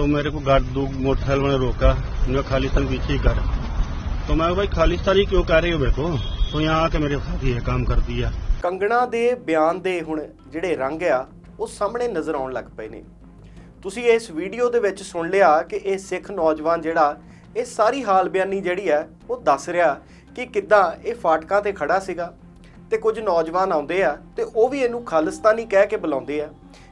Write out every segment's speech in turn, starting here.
तो मेरे को गार्ड दो मोटरसाइकिल वाले रोका उन्होंने खालिस्तान पीछे ही कर तो मैं भाई खालिस्तानी क्यों कह रही हो मेरे को तो यहाँ आके मेरे साथ ये काम कर दिया ਕੰਗਣਾ ਦੇ ਬਿਆਨ ਦੇ ਹੁਣ ਜਿਹੜੇ ਰੰਗ ਆ ਉਹ ਸਾਹਮਣੇ ਨਜ਼ਰ ਆਉਣ ਲੱਗ ਪਏ ਨੇ ਤੁਸੀਂ ਇਸ ਵੀਡੀਓ ਦੇ ਵਿੱਚ ਸੁਣ ਲਿਆ ਕਿ ਇਹ ਸਿੱਖ ਨੌਜਵਾਨ ਜਿਹੜਾ ਇਹ ਸਾਰੀ ਹਾਲ ਬਿਆਨੀ ਜਿਹੜੀ ਹੈ ਉਹ ਦੱਸ ਰਿਹਾ ਕਿ ਕਿੱਦਾਂ ਇਹ ਫਾਟਕਾਂ ਤੇ ਖੜਾ ਸੀਗਾ ਤੇ ਕੁਝ ਨੌਜਵਾਨ ਆਉਂਦੇ ਆ ਤੇ ਉਹ ਵੀ ਇਹਨੂੰ ਖਾਲਿਸਤਾਨੀ ਕਹਿ ਕੇ ਬੁਲਾਉਂਦੇ ਆ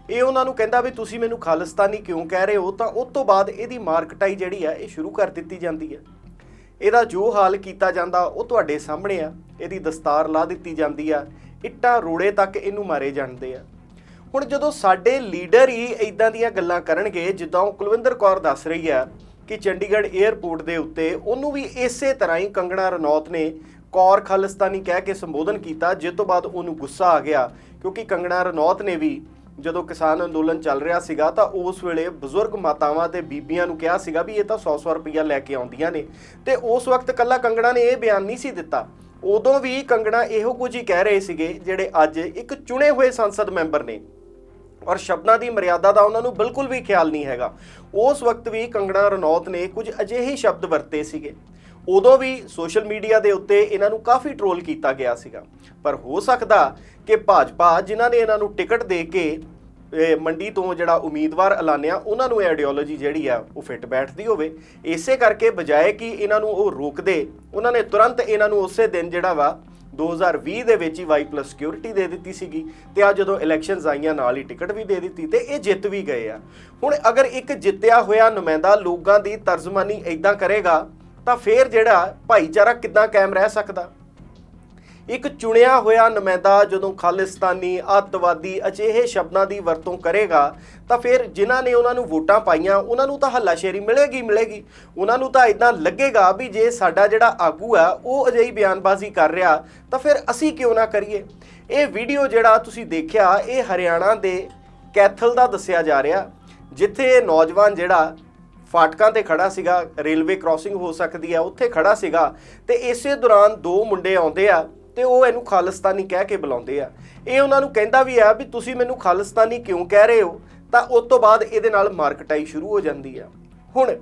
ਇਹ ਉਹਨਾਂ ਨੂੰ ਕਹਿੰਦਾ ਵੀ ਤੁਸੀਂ ਮੈਨੂੰ ਖਾਲਿਸਤਾਨੀ ਕਿਉਂ ਕਹਿ ਰਹੇ ਹੋ? ਤਾਂ ਉਸ ਤੋਂ ਬਾਅਦ ਇਹਦੀ ਮਾਰਕਟਾਈ ਜਿਹੜੀ ਆ, ਇਹ ਸ਼ੁਰੂ ਕਰ ਦਿੱਤੀ ਜਾਂਦੀ ਹੈ ਇਹਦਾ ਜੋ ਹਾਲ ਕੀਤਾ ਜਾਂਦਾ, ਉਹ ਤੁਹਾਡੇ ਸਾਹਮਣੇ ਆ। ਇਹਦੀ ਦਸਤਾਰ ਲਾ ਦਿੱਤੀ ਜਾਂਦੀ ਆ। ਇੱਟਾਂ ਰੋੜੇ ਤੱਕ ਇਹਨੂੰ ਮਾਰੇ ਜਾਂਦੇ ਆ। ਹੁਣ ਜਦੋਂ ਸਾਡੇ ਲੀਡਰ ਹੀ ਇਦਾਂ ਦੀਆਂ ਗੱਲਾਂ ਕਰਨਗੇ, ਜਿੱਦਾਂ ਉਹ ਕੁਲਵਿੰਦਰ ਕੌਰ ਦੱਸ ਰਹੀ ਆ ਕਿ ਚੰਡੀਗੜ੍ਹ 에ਅਰਪੋਰਟ ਦੇ ਉੱਤੇ ਉਹਨੂੰ ਵੀ ਇਸੇ ਤਰ੍ਹਾਂ ਹੀ ਕੰਗਣਾ ਰਣੌਤ ਨੇ ਕੌਰ ਖਾਲਿਸਤਾਨੀ ਕਹਿ ਕੇ ਸੰਬੋਧਨ ਕੀਤਾ, ਜਿਸ ਤੋਂ ਬਾਅਦ ਉਹਨੂੰ ਗੁੱਸਾ ਆ ਗਿਆ, ਕਿਉਂਕਿ ਕੰਗਣਾ ਰਣੌਤ ਨੇ ਵੀ ਜਦੋਂ ਕਿਸਾਨ ਅੰਦੋਲਨ ਚੱਲ ਰਿਹਾ ਸੀਗਾ ਤਾਂ ਉਸ ਵੇਲੇ ਬਜ਼ੁਰਗ ਮਾਤਾਵਾਂ ਤੇ ਬੀਬੀਆਂ ਨੂੰ ਕਿਹਾ ਸੀਗਾ ਵੀ ਇਹ ਤਾਂ 100-100 ਰੁਪਈਆ ਲੈ ਕੇ ਆਉਂਦੀਆਂ ਨੇ। ਤੇ ਉਸ ਵਕਤ ਕੱਲਾ ਕੰਗਣਾ ਨੇ ਇਹ ਬਿਆਨ ਨਹੀਂ ਸੀ ਦਿੱਤਾ। ਉਦੋਂ ਵੀ ਕੰਗਣਾ ਇਹੋ ਕੁਝ ਹੀ ਕਹਿ ਰਹੇ ਸੀਗੇ ਜਿਹੜੇ ਅੱਜ ਇੱਕ ਚੁਣੇ ਹੋਏ ਸੰਸਦ ਮੈਂਬਰ ਨੇ। ਔਰ ਸ਼ਬਦਾਂ ਦੀ ਮਰਿਆਦਾ ਦਾ ਉਹਨਾਂ ਨੂੰ ਬਿਲਕੁਲ ਵੀ ਖਿਆਲ ਨਹੀਂ ਹੈਗਾ। ਉਸ ਵਕਤ ਵੀ ਕੰਗਣਾ ਰਣੌਤ ਨੇ ਕੁਝ ਅਜਿਹੇ ਸ਼ਬਦ ਵਰਤੇ ਸੀਗੇ। ਉਦੋਂ ਵੀ ਸੋਸ਼ਲ ਮੀਡੀਆ ਦੇ ਉੱਤੇ ਇਹਨਾਂ ਨੂੰ ਕਾਫੀ ਟਰੋਲ ਕੀਤਾ ਗਿਆ ਸੀਗਾ। ਪਰ ਹੋ ਸਕਦਾ ਕਿ ਭਾਜਪਾ, ਜਿਨ੍ਹਾਂ ਨੇ ਇਹਨਾਂ ਨੂੰ ਟਿਕਟ ਦੇ ਕੇ ਮੰਡੀ ਤੋਂ ਜਿਹੜਾ ਉਮੀਦਵਾਰ ਐਲਾਨਿਆ, ਉਹਨਾਂ ਨੂੰ ਇਹ ਆਈਡੀਓਲੋਜੀ ਜਿਹੜੀ ਆ, ਉਹ ਫਿੱਟ ਬੈਠਦੀ ਹੋਵੇ। ਇਸੇ ਕਰਕੇ ਬਜਾਏ ਕਿ ਇਹਨਾਂ ਨੂੰ ਉਹ ਰੋਕਦੇ, ਉਹਨਾਂ ਨੇ ਤੁਰੰਤ ਇਹਨਾਂ ਨੂੰ ਉਸੇ ਦਿਨ ਜਿਹੜਾ ਵਾ 2020 ਦੇ ਵਿੱਚ ਹੀ ਵਾਈ ਪਲੱਸ ਸਿਕਿਉਰਿਟੀ ਦੇ ਦਿੱਤੀ ਸੀਗੀ ਤੇ ਆ ਜਦੋਂ ਇਲੈਕਸ਼ਨਸ ਆਈਆਂ, ਨਾਲ ਹੀ ਟਿਕਟ ਵੀ ਦੇ ਦਿੱਤੀ ਤੇ ਇਹ ਜਿੱਤ ਵੀ ਗਏ ਆ। ਹੁਣ ਅਗਰ ਇੱਕ ਜਿੱਤਿਆ ਹੋਇਆ ਨੁਮਾਇੰਦਾ ਲੋਕਾਂ ਦੀ ਤਰਜਮਾਨੀ ਇਦਾਂ ਕਰੇਗਾ ਤਾਂ ਫਿਰ ਜਿਹੜਾ ਭਾਈਚਾਰਾ ਕਿੱਦਾਂ ਕਾਇਮ ਰਹਿ ਸਕਦਾ? ਇੱਕ ਚੁਣਿਆ ਹੋਇਆ ਨੁਮਾਇੰਦਾ ਜਦੋਂ ਖਾਲਿਸਤਾਨੀ, ਅੱਤਵਾਦੀ ਅਜਿਹੇ ਸ਼ਬਦਾਂ ਦੀ ਵਰਤੋਂ ਕਰੇਗਾ, ਤਾਂ ਫਿਰ ਜਿਨ੍ਹਾਂ ਨੇ ਉਹਨਾਂ ਨੂੰ ਵੋਟਾਂ ਪਾਈਆਂ, ਉਹਨਾਂ ਨੂੰ ਤਾਂ ਹੱਲਾਸ਼ੇਰੀ ਮਿਲੇਗੀ ਮਿਲੇਗੀ। ਉਹਨਾਂ ਨੂੰ ਤਾਂ ਇਦਾਂ ਲੱਗੇਗਾ ਵੀ ਜੇ ਸਾਡਾ ਜਿਹੜਾ ਆਗੂ ਆ, ਉਹ ਅਜਿਹੀ ਬਿਆਨਬਾਜ਼ੀ ਕਰ ਰਿਹਾ, ਤਾਂ ਫਿਰ ਅਸੀਂ ਕਿਉਂ ਨਾ ਕਰੀਏ? ਇਹ ਵੀਡੀਓ ਜਿਹੜਾ ਤੁਸੀਂ ਦੇਖਿਆ, ਇਹ ਹਰਿਆਣਾ ਦੇ ਕੈਥਲ ਦਾ ਦੱਸਿਆ ਜਾ ਰਿਹਾ, ਜਿੱਥੇ ਇਹ ਨੌਜਵਾਨ ਜਿਹੜਾ ਫਾਟਕਾਂ ਤੇ ਖੜਾ ਸੀਗਾ, ਰੇਲਵੇ ਕ੍ਰਾਸਿੰਗ ਹੋ ਸਕਦੀ ਆ, ਉੱਥੇ ਖੜਾ ਸੀਗਾ ਤੇ ਇਸੇ ਦੌਰਾਨ ਦੋ ਮੁੰਡੇ ਆਉਂਦੇ ਆ ਤੇ ਉਹ ਇਹਨੂੰ ਖਾਲਿਸਤਾਨੀ ਕਹਿ ਕੇ ਬੁਲਾਉਂਦੇ ਆ। ਇਹ ਉਹਨਾਂ ਨੂੰ ਕਹਿੰਦਾ ਵੀ ਆ ਵੀ ਤੁਸੀਂ ਮੈਨੂੰ ਖਾਲਿਸਤਾਨੀ ਕਿਉਂ ਕਹਿ ਰਹੇ ਹੋ? ਤਾਂ ਉਸ ਤੋਂ ਬਾਅਦ ਇਹਦੇ ਨਾਲ ਮਾਰਕਟਾਈ ਸ਼ੁਰੂ ਹੋ ਜਾਂਦੀ ਆ। ਹੁਣ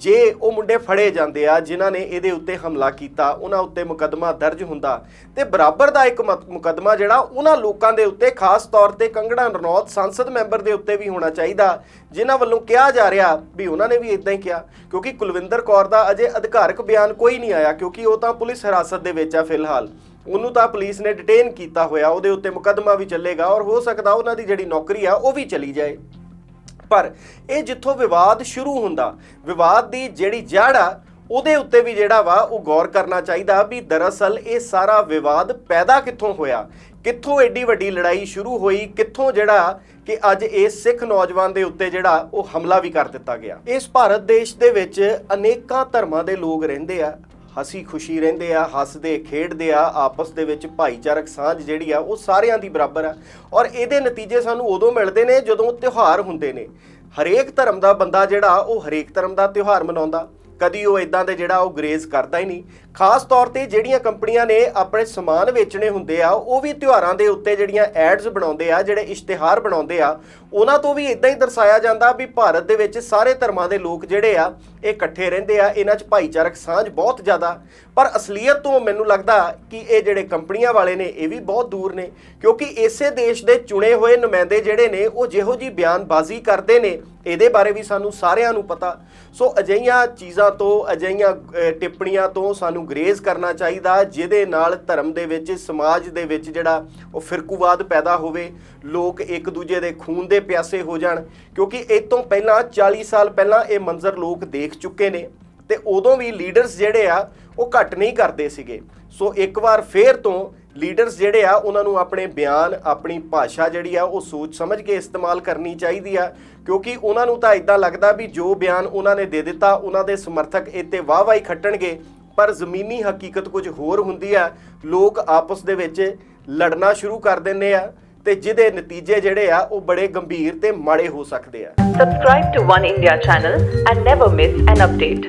ਜੇ ਉਹ ਮੁੰਡੇ ਫੜੇ ਜਾਂਦੇ ਆ, ਜਿਨ੍ਹਾਂ ਨੇ ਇਹਦੇ ਉੱਤੇ ਹਮਲਾ ਕੀਤਾ, ਉਹਨਾਂ ਉੱਤੇ ਮੁਕੱਦਮਾ ਦਰਜ ਹੁੰਦਾ, ਤੇ ਬਰਾਬਰ ਦਾ ਇੱਕ ਮਤ- ਮੁਕੱਦਮਾ ਜਿਹੜਾ, ਉਹਨਾਂ ਲੋਕਾਂ ਦੇ ਉੱਤੇ, ਖਾਸ ਤੌਰ ਤੇ ਕੰਗੜਾ ਰਣੌਤ ਸੰਸਦ ਮੈਂਬਰ ਦੇ ਉੱਤੇ ਵੀ ਹੋਣਾ ਚਾਹੀਦਾ, ਜਿਨ੍ਹਾਂ ਵੱਲੋਂ ਕਿਹਾ ਜਾ ਰਿਹਾ ਵੀ ਉਹਨਾਂ ਨੇ ਵੀ ਇਦਾਂ ਹੀ ਕਿਹਾ, ਕਿਉਂਕਿ ਕੁਲਵਿੰਦਰ ਕੌਰ ਦਾ ਅਜੇ ਅਧਿਕਾਰਕ ਬਿਆਨ ਕੋਈ ਨਹੀਂ ਆਇਆ, ਕਿਉਂਕਿ ਉਹ ਤਾਂ ਪੁਲਿਸ ਹਿਰਾਸਤ ਦੇ ਵਿੱਚ ਆ ਫਿਲਹਾਲ। ਉਹਨੂੰ ਤਾਂ ਪੁਲਿਸ ਨੇ ਡਿਟੇਨ ਕੀਤਾ ਹੋਇਆ, ਉਹਦੇ ਉੱਤੇ ਮੁਕੱਦਮਾ ਵੀ ਚੱਲੇਗਾ, ਔਰ ਹੋ ਸਕਦਾ ਉਹਨਾਂ ਦੀ ਜਿਹੜੀ ਨੌਕਰੀ ਆ, ਉਹ ਵੀ ਚਲੀ ਜਾਏ। ਪਰ ਇਹ ਜਿੱਥੋਂ ਵਿਵਾਦ ਸ਼ੁਰੂ ਹੁੰਦਾ, ਵਿਵਾਦ ਦੀ ਜਿਹੜੀ ਜੜ ਆ, ਉਹਦੇ ਉੱਤੇ ਵੀ ਜਿਹੜਾ ਵਾ ਉਹ ਗੌਰ ਕਰਨਾ ਚਾਹੀਦਾ ਵੀ ਦਰਅਸਲ ਇਹ ਸਾਰਾ ਵਿਵਾਦ ਪੈਦਾ ਕਿੱਥੋਂ ਹੋਇਆ? ਕਿੱਥੋਂ ਐਡੀ ਵੱਡੀ ਲੜਾਈ ਸ਼ੁਰੂ ਹੋਈ? ਕਿੱਥੋਂ ਜਿਹੜਾ ਕਿ ਅੱਜ ਇਸ ਸਿੱਖ ਨੌਜਵਾਨ ਦੇ ਉੱਤੇ ਜਿਹੜਾ ਉਹ ਹਮਲਾ ਵੀ ਕਰ ਦਿੱਤਾ ਗਿਆ? ਇਸ ਭਾਰਤ ਦੇਸ਼ ਦੇ ਵਿੱਚ ਅਨੇਕਾਂ ਧਰਮਾਂ ਦੇ ਲੋਕ ਰਹਿੰਦੇ ਆ ਹਸੀ ਖੁਸ਼ੀ ਰਹਿੰਦੇ ਆ, ਹੱਸਦੇ, ਖੇਡਦੇ ਆ, ਆਪਸ ਦੇ ਵਿੱਚ ਭਾਈਚਾਰਕ ਸਾਂਝ ਜਿਹੜੀ ਆ, ਉਹ ਸਾਰਿਆਂ ਦੀ ਬਰਾਬਰ ਆ। ਔਰ ਇਹਦੇ ਨਤੀਜੇ ਸਾਨੂੰ ਉਦੋਂ ਮਿਲਦੇ ਨੇ ਜਦੋਂ ਤਿਉਹਾਰ ਹੁੰਦੇ ਨੇ। ਹਰੇਕ ਧਰਮ ਦਾ ਬੰਦਾ ਜਿਹੜਾ, ਉਹ ਹਰੇਕ ਧਰਮ ਦਾ ਤਿਉਹਾਰ ਮਨਾਉਂਦਾ। ਕਦੀ ਉਹ ਇਦਾਂ ਦੇ ਜਿਹੜਾ, ਉਹ ਗਰੇਜ਼ ਕਰਦਾ ਹੀ ਨਹੀਂ। ਖਾਸ ਤੌਰ ਤੇ ਜਿਹੜੀਆਂ ਕੰਪਨੀਆਂ ਨੇ ਆਪਣੇ ਸਮਾਨ ਵੇਚਣੇ ਹੁੰਦੇ ਆ, ਉਹ ਵੀ ਤਿਉਹਾਰਾਂ ਦੇ ਉੱਤੇ ਜਿਹੜੀਆਂ ਐਡਸ ਬਣਾਉਂਦੇ ਆ, ਜਿਹੜੇ ਇਸ਼ਤਿਹਾਰ ਬਣਾਉਂਦੇ ਆ, ਉਹਨਾਂ ਤੋਂ ਵੀ ਇਦਾਂ ਹੀ ਦਰਸਾਇਆ ਜਾਂਦਾ ਵੀ ਭਾਰਤ ਦੇ ਵਿੱਚ ਸਾਰੇ ਧਰਮਾਂ ਦੇ ਲੋਕ ਜਿਹੜੇ ਆ, ਇਹ ਇਕੱਠੇ ਰਹਿੰਦੇ ਆ, ਇਹਨਾਂ 'ਚ ਭਾਈਚਾਰਕ ਸਾਂਝ ਬਹੁਤ ਜ਼ਿਆਦਾ। ਪਰ ਅਸਲੀਅਤ ਤੋਂ ਮੈਨੂੰ ਲੱਗਦਾ ਕਿ ਇਹ ਜਿਹੜੇ ਕੰਪਨੀਆਂ ਵਾਲੇ ਨੇ, ਇਹ ਵੀ ਬਹੁਤ ਦੂਰ ਨੇ, ਕਿਉਂਕਿ ਇਸੇ ਦੇਸ਼ ਦੇ ਚੁਣੇ ਹੋਏ ਨੁਮਾਇੰਦੇ ਜਿਹੜੇ ਨੇ, ਉਹ ਜਿਹੋ ਜੀ ਬਿਆਨਬਾਜ਼ੀ ਕਰਦੇ ਨੇ, ਇਹਦੇ ਬਾਰੇ ਵੀ ਸਾਨੂੰ ਸਾਰਿਆਂ ਨੂੰ ਪਤਾ। ਸੋ ਅਜਿਹੀਆਂ ਚੀਜ਼ਾਂ ਤੋਂ, ਅਜਿਹੀਆਂ ਟਿੱਪਣੀਆਂ ਤੋਂ ਸਾਨੂੰ ਗਰੇਜ਼ ਕਰਨਾ ਚਾਹੀਦਾ, ਜਿਹਦੇ ਨਾਲ ਧਰਮ ਦੇ ਵਿੱਚ, ਸਮਾਜ ਦੇ ਵਿੱਚ ਜਿਹੜਾ ਉਹ ਫਿਰਕੂਵਾਦ ਪੈਦਾ ਹੋਵੇ, ਲੋਕ ਇੱਕ ਦੂਜੇ ਦੇ ਖੂਨ ਦੇ ਪਿਆਸੇ ਹੋ ਜਾਣ। ਕਿਉਂਕਿ ਇਹ ਤੋਂ ਪਹਿਲਾਂ 40 ਸਾਲ ਪਹਿਲਾਂ ਇਹ ਮੰਜ਼ਰ ਲੋਕ ਦੇਖ ਚੁੱਕੇ ਨੇ ਤੇ ਉਦੋਂ ਵੀ ਲੀਡਰਸ ਜਿਹੜੇ ਆ, ਉਹ ਘੱਟ ਨਹੀਂ ਕਰਦੇ ਸੀਗੇ। ਸੋ ਇੱਕ ਵਾਰ ਫੇਰ ਤੋਂ ਲੀਡਰਸ ਜਿਹੜੇ ਆ, ਉਹਨਾਂ ਨੂੰ ਆਪਣੇ ਬਿਆਨ, ਆਪਣੀ ਭਾਸ਼ਾ ਜਿਹੜੀ ਆ, ਉਹ ਸੋਚ ਸਮਝ ਕੇ ਇਸਤੇਮਾਲ ਕਰਨੀ ਚਾਹੀਦੀ ਆ। ਕਿਉਂਕਿ ਉਹਨਾਂ ਨੂੰ ਤਾਂ ਇਦਾਂ ਲੱਗਦਾ ਵੀ ਜੋ ਬਿਆਨ ਉਹਨਾਂ ਨੇ ਦੇ ਦਿੱਤਾ, ਉਹਨਾਂ ਦੇ ਸਮਰਥਕ ਇੱਥੇ ਵਾਹ-ਵਾਹੀ ਖੱਟਣਗੇ ਪਰ ਜ਼ਮੀਨੀ ਹਕੀਕਤ ਕੁਝ ਹੋਰ ਹੁੰਦੀ ਆ ਲੋਕ ਆਪਸ ਦੇ ਵਿੱਚ ਲੜਨਾ ਸ਼ੁਰੂ ਕਰ ਦਿੰਦੇ ਆ ਤੇ ਜਿਹਦੇ ਨਤੀਜੇ ਜਿਹੜੇ ਆ, ਉਹ ਬੜੇ ਗੰਭੀਰ ਤੇ ਮਾੜੇ ਹੋ ਸਕਦੇ ਆ Subscribe to One India channel and never miss an update.